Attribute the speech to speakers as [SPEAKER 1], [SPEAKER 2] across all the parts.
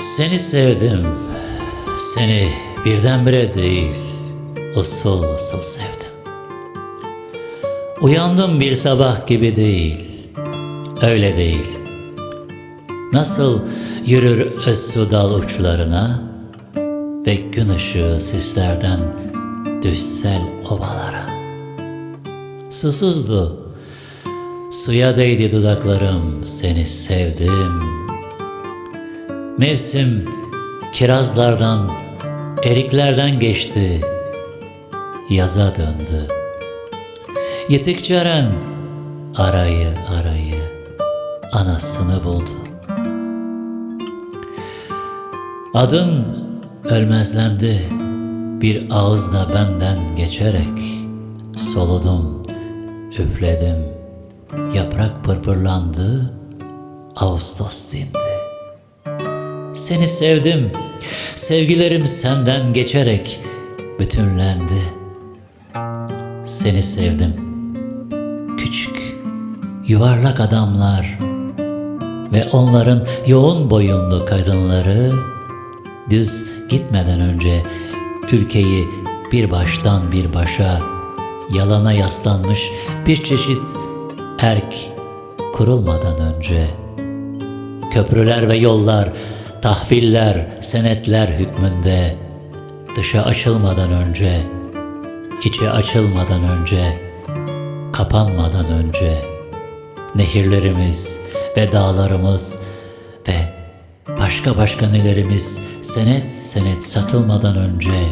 [SPEAKER 1] Seni sevdim. Seni birdenbire değil, usul usul sevdim. Uyandım bir sabah gibi değil, öyle değil. Nasıl yürür özsu dal uçlarına ve gün ışığı sislerden düşsel ovalara. Susuzdu, suya değdi dudaklarım, seni sevdim. Mevsim kirazlardan, eriklerden geçti, yaza döndü. Yitik Ceren arayı arayı anasını buldu. Adın ölmezlendi bir ağızla benden geçerek soludum, üfledim. Yaprak pırpırlandı, Ağustos dindi. Seni sevdim, sevgilerim senden geçerek bütünlendi. Seni sevdim, küçük, yuvarlak adamlar ve onların yoğun boyunlu kadınları düz gitmeden önce ülkeyi bir baştan bir başa yalana yaslanmış bir çeşit erk kurulmadan önce köprüler ve yollar, tahviller, senetler hükmünde dışa açılmadan önce, içe açılmadan önce, kapanmadan önce nehirlerimiz ve dağlarımız ve başka başka nelerimiz senet senet satılmadan önce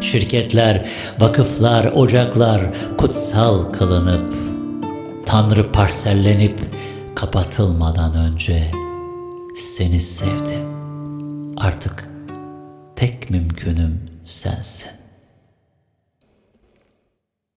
[SPEAKER 1] şirketler, vakıflar, ocaklar kutsal kılınıp Tanrı parsellenip kapatılmadan önce seni sevdim. Artık tek mümkünüm sensin.